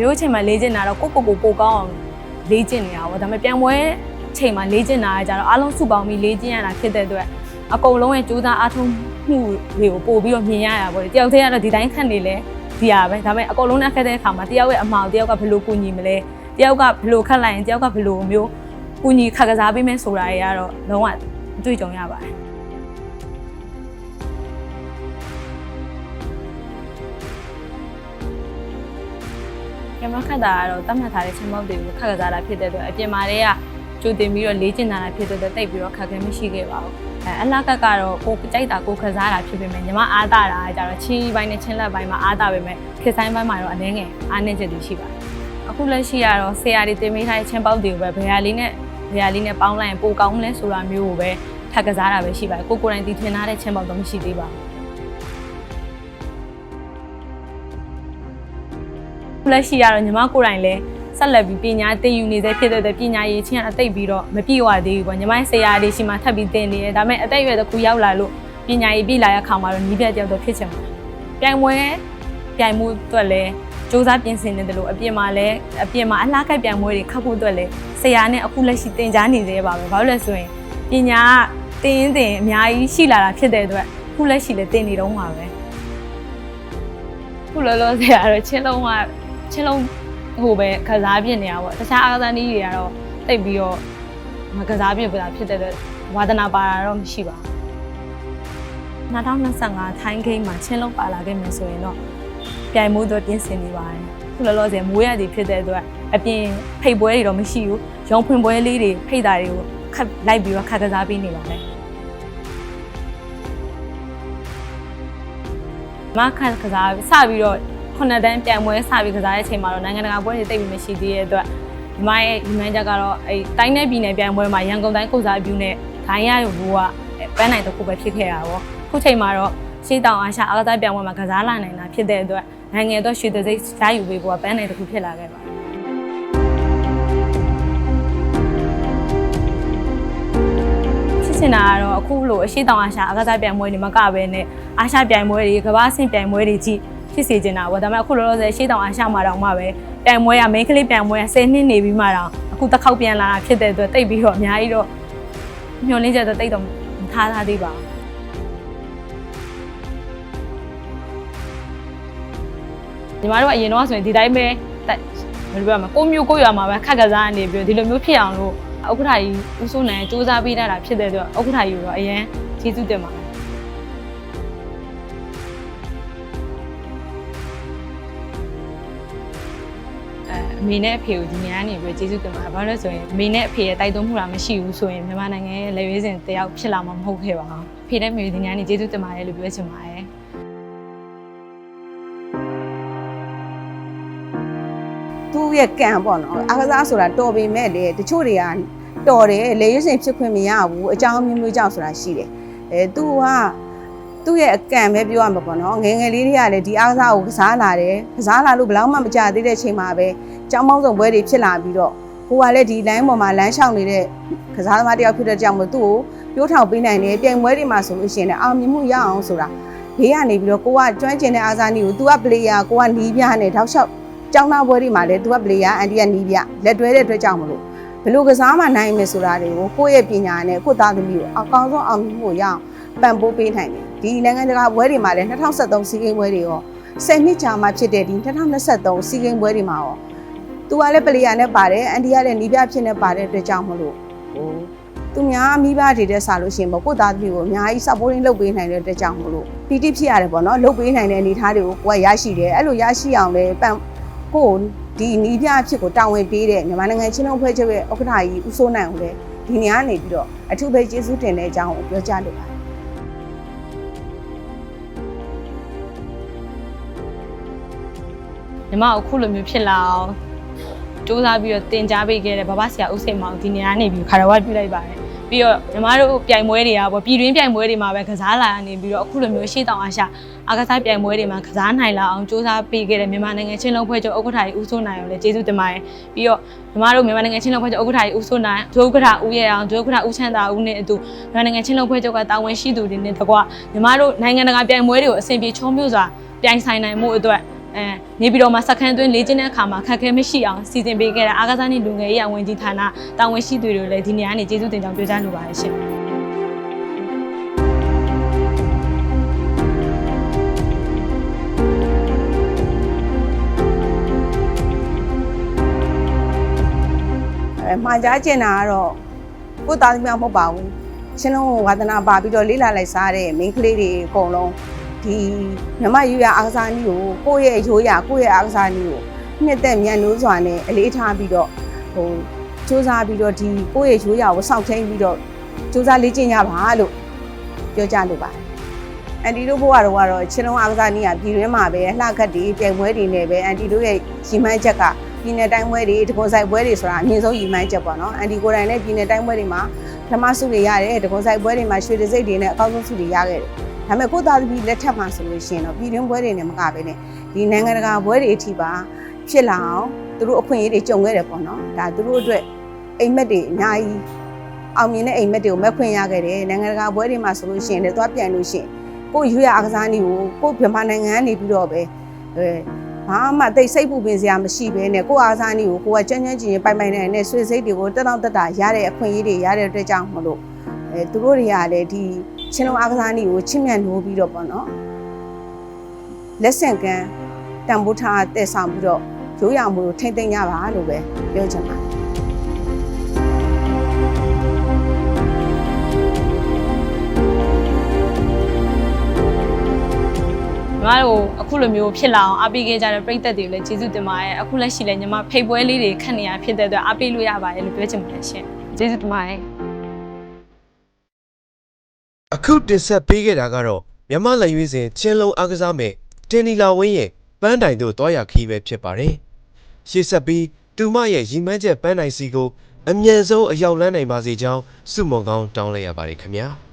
ရိုးချိန်မှာလေ့ကျင့်တာတော့ကိုကိုကိုပိုကောင်းအောင်လေ့ကျင့်နေတာပေါ့ဒါပေမဲ့ပြန်ပွဲချိန်မှာလေ့ကျင့်တာကကြတော့အားလုံးစုပေါင်းပြီးလေ့ကျင့်ရတာဖြစ်တဲ့အတွက်အကုန်လုံးရဲ့ကြိုးစားအားထုတ်မှုတွေကိုပို့ပြီးတော့မြင်ရတာပေါ့လေတယောက်တည်းကတော့ဒီတိုင်းခန့်နေလဲဒီရပဲဒါပေမဲ့အကုန်လုံးနဲ့ခက်တဲ့အခါမှာတယောက်ရဲ့အမောင်တယောက်ကဘယ်လိုကူညီမလဲတယောက်ကဘယ်လိုခတ်လိုက်ရင်တယောက်ကဘယ်လိုမျိုးကူညီခက်ကစားပေးမယ်ဆိုတာတွေကတော့လုံးဝအတွေ့အကြုံရပါတယ် ကင်မရာခတ်တာကတော့တတ်မှတ်ထားတဲ့ချင်းမောက်တွေကိုခက်ကစားတာဖြစ်တဲ့အတွက်အပြင်မှာတည်းကကြိုတင်ပြီးတော့လေ့ကျင့်တာဖြစ်တဲ့အတွက်တိတ်ပြီးတော့ခက်ခဲမရှိခဲ့ပါဘူးအဲအလားကတ်ကတော့ကိုကြိုက်တာကိုခက်စားတာဖြစ်ပေမဲ့ညီမအားတာတာကြတော့ချီးပိုင်းနဲ့ချင်းလက်ပိုင်းမှာအားတာပေမဲ့ခစ်ဆိုင်ပိုင်းမှာတော့အနည်းငယ်အားနေချက်တွေရှိပါတယ်အခုလက်ရှိကတော့ဆရာတွေတင်ပေးထားတဲ့ချင်းပေါက်တွေကိုပဲဘယ်ဟာလေးနဲ့ဘယ်ဟာလေးနဲ့ပေါင်းလိုက်ရင်ပိုကောင်းမလဲဆိုတာမျိုးကိုပဲခက်ကစားတာပဲရှိပါတယ်ကိုကိုယ်တိုင်တည်ထင်ထားတဲ့ချင်းပေါက်တော့မရှိသေးပါဘူး လက်ရှိကတော့ညီမကိုယ်တိုင်လည်းဆက်လက်ပြီးပညာသင်ယူနေစေဖြစ်တဲ့အတွက်ပညာရေးချင်းအသိပြီးတော့မပြည့်ဝသေးဘူးပေါ့ညီမဆရာလေးရှိမှထပ်ပြီးသင်နေတယ်ဒါပေမဲ့အသက်အရွယ်တစ်ခုရောက်လာလို့ပညာရေးပြည့်လာတဲ့အခါမှာတော့နီးပြတ်ကြောက်တော့ဖြစ်ချင်ပါတယ်ပြိုင်ပွဲပြိုင်မှုအတွက်လည်းစူးစမ်းပြင်ဆင်နေတယ်လို့အပြင်မှာလည်းအပြင်မှာအလားကပြိုင်ပွဲတွေခတ်ဖို့အတွက်လည်းဆရာနဲ့အခုလက်ရှိသင်ကြားနေသေးပါပဲဘာလို့လဲဆိုရင်ပညာကသင်ရင်သင်အများကြီးရှိလာတာဖြစ်တဲ့အတွက်အခုလက်ရှိလည်းသင်နေတော့မှာပဲခုလောလောဆရာကတော့ချင်းလုံးက ချင်းလုံးဟိုပဲကစားပြစ်နေတာပေါ့တခြားအားကစားနည်းတွေကတော့တိတ်ပြီးတော့မကစားပြစ်ပါဖြစ်တဲ့အတွက်ဝါသနာပါတာတော့မရှိပါဘူး2025ထိုင်းဂိမ်းမှာချင်းလုံးပါလာခဲ့မယ်ဆိုရင်တော့ပြိုင်မှုတော့ပြင်ဆင်နေပါတယ်ခုလောလောဆယ်မိုးရည်ဖြစ်တဲ့အတွက်အပြင်ဖိတ်ပွဲတွေတော့မရှိဘူးရုံဖွင့်ပွဲလေးတွေဖိတ်တာတွေကိုခက်လိုက်ပြီးတော့ခက်ကစားပေးနေပါတယ်မခက်ကစားစပြီးတော့ ခုနှစ်တန်းပြန်ပွဲစပြီးကစားတဲ့အချိန်မှာတော့နိုင်ငံတကာပွဲတွေတိတ်ပြီးမရှိသေးတဲ့အတွက်ဒီမရဲ့ဒီမန်ချက်ကတော့အဲတိုင်းနယ်ပြည်နယ်ပြန်ပွဲမှာရန်ကုန်တိုင်းကိုစားပြုနဲ့ဒိုင်းရရုံကပန်းနိုင်တစ်ခုပဲဖြစ်ခဲ့တာပေါ့ခုချိန်မှာတော့ရှေးတောင်အာရှအားကစားပြန်ပွဲမှာကစားလာနိုင်တာဖြစ်တဲ့အတွက်နိုင်ငံအတွက်ရွှေသစိတ်ဓာတ်ယူပေးဖို့ကပန်းနိုင်တစ်ခုဖြစ်လာခဲ့ပါတယ်ဖြစ်ချင်တာကတော့အခုလိုအရှိတောင်အာရှအားကစားပြန်ပွဲတွေမကဘဲနဲ့အာရှပြန်ပွဲတွေကမ္ဘာအဆင့်ပြန်ပွဲတွေကြီး ဖြစ်စေချင်တာပေါ့ဒါပေမဲ့အခုလောလောဆယ်ရှေ့တောင်အားရှမှာတော့မှပဲပြန်ပွဲရ main ကလေးပြန်ပွဲရ10နှစ်နေပြီးမှတော့အခုတစ်ခေါက်ပြန်လာတာဖြစ်တဲ့အတွက်တိတ်ပြီးတော့အများကြီးတော့ညှော်လင်းချက်တော့တိတ်တော့မထားထားသေးပါဘူးညီမတို့ကအရင်တော့ဆိုရင်ဒီတိုင်းပဲတက်ဘယ်လိုပြောမလဲကိုမျိုးကိုရွာမှာပဲခက်ကစားနေပြီးတော့ဒီလိုမျိုးဖြစ်အောင်လို့ဥက္ကဋ္ဌကြီးဦးစိုးနိုင်စူးစမ်းပေးတာဖြစ်တဲ့အတွက်ဥက္ကဋ္ဌကြီးကိုတော့အရင်ကျေးဇူးတင်ပါတယ် အဲအမေနဲ့အဖေကိုဒီနေရာနေပြီးကျေးဇူးတင်ပါတယ်။ဘာလို့လဲဆိုရင်အမေနဲ့အဖေရဲ့တိုက်တွန်းမှုတာမရှိဘူးဆိုရင်မြန်မာနိုင်ငံရဲ့လက်ရွေးစင်တယောက်ဖြစ်လာမှာမဟုတ်ခဲ့ပါဘူး။အဖေနဲ့အမေကိုဒီနေရာနေကျေးဇူးတင်ပါတယ်လို့ပြောချင်ပါတယ်သူ့ရဲ့ကံပေါ့နော်အားကစားဆိုတာတော်ပေမဲ့လေတချို့တွေကတော်တယ်လေရွေးစင်ဖြစ်ခွင့်မရဘူးအကြောင်းမျိုးမျိုးကြောင့်ဆိုတာရှိတယ်အဲသူက သူ့ရဲ့အကံပဲပြောရမှာပေါ့နော်ငယ်ငယ်လေးတွေကလည်းဒီအားကစားကိုကစားလာတယ်ကစားလာလို့ဘယ်တော့မှမကြသေးတဲ့ချိန်မှာပဲကြောင်းမောင်းစုံပွဲတွေဖြစ်လာပြီးတော့ကိုကလည်းဒီ line ပေါ်မှာလမ်းလျှောက်နေတဲ့ကစားသမားတစ်ယောက်ဖြစ်တဲ့ကြောင့်မို့သူ့ကိုပြောထောင်ပေးနိုင်တယ်ပြိုင်ပွဲတွေမှာဆိုလို့ရှိရင်လည်းအောင်မြင်မှုရအောင်ဆိုတာဘေးကနေပြီးတော့ကိုကကျွမ်းကျင်တဲ့အားကစားနည်းကို तू က player ကိုကနီးပြနဲ့ထောက်လျှောက်ကျောင်းသားပွဲတွေမှာလည်းသူကပလေယာအန်တီကနီးပြလက်တွဲတဲ့အတွက်ကြောင့်မလို့ဘယ်လိုကစားမှနိုင်မယ်ဆိုတာတွေကိုကိုယ့်ရဲ့ပညာနဲ့ကိုယ့်သားသမီးကိုအကောင်းဆုံးအောင်မြင်ဖို့ရအောင်ပံ့ပိုးပေးနိုင်တယ် ဒီနိုင်ငံတကာပွဲတွေမှာလည်း2023စီးကိန်းပွဲတွေရော10နှစ်ကြာမှဖြစ်တဲ့ဒီ2023စီးကိန်းပွဲတွေမှာရောသူကလည်းပလေယာနဲ့ပါတယ်အန်တီကလည်းနီးပြဖြစ်နေပါတဲ့အတွက်ကြောင့်မလို့ဟိုသူများမိဘတွေတဲ့ဆာလို့ရှိရင်ပေါ့ကိုယ့်သားသမီးကိုအများကြီး supporting လုပ်ပေးနိုင်တဲ့အတွက်ကြောင့်မလို့ပီတိဖြစ်ရတယ်ပေါ့နော်လုပ်ပေးနိုင်တဲ့အနေအထားတွေကိုကိုယ်ကရရှိတယ်အဲ့လိုရရှိအောင်လည်းပံ့ကိုယ်ဒီနီးပြအဖြစ်ကိုတာဝန်ပေးတဲ့မြန်မာနိုင်ငံချင်းလုံးဖွဲ့ချုပ်ရဲ့ဥက္ကဋ္ဌကြီးဦးစိုးနိုင်ကိုလည်းဒီနေရာနေပြီးတော့အထူးပဲကျေးဇူးတင်တဲ့အကြောင်းကိုပြောကြားလိုပါတယ်။ ညီမအခုလိုမျိုးဖြစ်လာအောင်စူးစမ်းပြီးတော့တင် जा ပေးခဲ့တဲ့ဘဘဆရာဦးစိန်မောင်ဒီနေရာနေပြီးခါရဝပြုလိုက်ပါတယ်။ပြီးတော့ညီမတို့ပြိုင်ပွဲတွေကပေါ့ပြည်တွင်းပြိုင်ပွဲတွေမှာပဲကစားလာရနေပြီးတော့အခုလိုမျိုးရှေ့တောင်အားရှအားကစားပြိုင်ပွဲတွေမှာကစားနိုင်လာအောင်စူးစမ်းပေးခဲ့တဲ့မြန်မာနိုင်ငံချင်းလုံးဖွဲ့ချုပ်ဥက္ကဋ္ဌကြီးဦးစိုးနိုင်ကိုလည်းကျေးဇူးတင်ပါတယ်။ပြီးတော့ညီမတို့မြန်မာနိုင်ငံချင်းလုံးဖွဲ့ချုပ်ဥက္ကဋ္ဌကြီးဦးစိုးနိုင်ဒုဥက္ကဋ္ဌဦးရဲအောင်ဒုဥက္ကဋ္ဌဦးချမ်းသာဦးနဲ့အတူမြန်မာနိုင်ငံချင်းလုံးဖွဲ့ချုပ်ကတာဝန်ရှိသူတွေနဲ့တကွညီမတို့နိုင်ငံတကာပြိုင်ပွဲတွေကိုအဆင်ပြေချုံးမြို့စွာပြိုင်ဆိုင်နိုင်မှုအတွက် အဲနေပြည်တော်မှာစခန်းသွင်းလေ့ကျင့်တဲ့အခါမှာခက်ခဲမရှိအောင်စီစဉ်ပေးခဲ့တဲ့အားကစားနှင့်လူငယ်ရေးအဝင်ကြီးဌာနတာဝန်ရှိသူတွေကိုလည်းဒီနေရာကနေကျေးဇူးတင်ကြောင်းပြောကြားလိုပါတယ်ရှင်အဲမှာကြားကျင်တာကတော့ကိုယ်သားသမီးမဟုတ်ပါဘူးချင်းလုံးဝါသနာပါပြီးတော့လေးလာလိုက်စားတဲ့မိန်းကလေးတွေအကုန်လုံး ဒီမြမယူရအားကစားနည်းကိုကိုယ့်ရဲ့ရိုးရာကိုယ့်ရဲ့အားကစားနည်းကိုနှစ်သက်မြန်နိုးစွာနဲ့အလေးထားပြီးတော့ဟိုစူးစမ်းပြီးတော့ဒီကိုယ့်ရဲ့ရိုးရာကိုစောင့်ထိန်ပြီးတော့စူးစမ်းလေ့ကျင့်ကြပါလို့ပြောကြလို့ပါတယ်အန်တီတို့ဘဝတော့ကတော့ချင်းလုံးအားကစားနည်းကပြည်တွင်းမှာပဲအလှခတ်တွေပြိုင်ပွဲတွေနဲ့ပဲအန်တီတို့ရဲ့ရီမန်းချက်ကပြည်နယ်တိုင်းပွဲတွေတကွန်ဆိုင်ပွဲတွေဆိုတာအမြင့်ဆုံးရီမန်းချက်ပေါ့နော်အန်တီကိုယ်တိုင်လည်းပြည်နယ်တိုင်းပွဲတွေမှာဓမ္မစုတွေရတယ်တကွန်ဆိုင်ပွဲတွေမှာရွှေတစိမ့်တွေနဲ့အကောင်းဆုံးစုတွေရခဲ့တယ် ဒါပေမဲ့ကိုယ့်သားသမီးလက်ထက်မှာဆိုလို့ရှိရင်တော့ပြည်တွင်းပွဲတွေနဲ့မကဘဲနဲ့ဒီနိုင်ငံတကာပွဲတွေအထိပါဖြစ်လာအောင်သူတို့အခွင့်အရေးတွေကြုံခဲ့တယ်ပေါ့နော်ဒါသူတို့အတွက်အိမ်မက်တွေအများကြီးအောင်မြင်တဲ့အိမ်မက်တွေကိုမက်ခွင့်ရခဲ့တယ်နိုင်ငံတကာပွဲတွေမှာဆိုလို့ရှိရင်လည်းသွားပြန်လို့ရှိရင်ကိုယ့်ရွေးရအားကစားနည်းကိုကိုယ့်မြန်မာနိုင်ငံကနေပြီးတော့ပဲအဲဘာမှတိတ်စိတ်ပူပင်စရာမရှိဘဲနဲ့ကိုယ့်အားကစားနည်းကိုကိုယ်ကကြမ်းကြမ်းကြင်ကြင်ပိုင်ပိုင်နိုင်နဲ့ဆွေစိတ်တွေကိုတက်တော့တက်တာရတဲ့အခွင့်အရေးတွေရတဲ့အတွက်ကြောင့်မလို့အဲသူတို့တွေကလည်းဒီ ချင်းလုံးအားကစားနည်းကိုချစ်မြတ်နိုးပြီးတော့ပေါ့နော်လက်ဆင့်ကမ်းတန်ဖိုးထားတည်ဆောင်ပြီးတော့ရိုးရာမှုကိုထိမ့်သိမ့်ကြပါလို့ပဲပြောချင်ပါတယ်ညီမတို့အခုလိုမျိုးဖြစ်လာအောင်အားပေးခဲ့ကြတဲ့ပရိသတ်တွေကိုလည်းကျေးဇူးတင်ပါတယ်အခုလက်ရှိလည်းညီမဖိတ်ပွဲလေးတွေခက်နေရဖြစ်တဲ့အတွက်အားပေးလို့ရပါတယ်လို့ပြောချင်ပါတယ်ရှင်ကျေးဇူးတင်ပါတယ် အခုတင်ဆက်ပေးခဲ့တာကတော့မြမလက်ရွေးစဉ်ချင်းလုံးအားကစားမဲ့တင်နီလာဝင်းရဲ့ပန်းတိုင်တို့တွားရခီးပဲဖြစ်ပါတယ်။ရှေ့ဆက်ပြီးတူမရဲ့ရီမန်းချက်ပန်းတိုင်စီကိုအမြန်ဆုံးအရောက်လန်းနိုင်ပါစေကြောင်းစုမုံကောင်းတောင်းလိုက်ရပါတယ်ခင်ဗျာ။